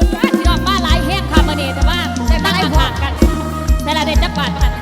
พี่น้องมาหลายแห้งค่ะมาเดแต่ว่าแต่ตั้งห่างกัน แต่ละเดจะบบาทมา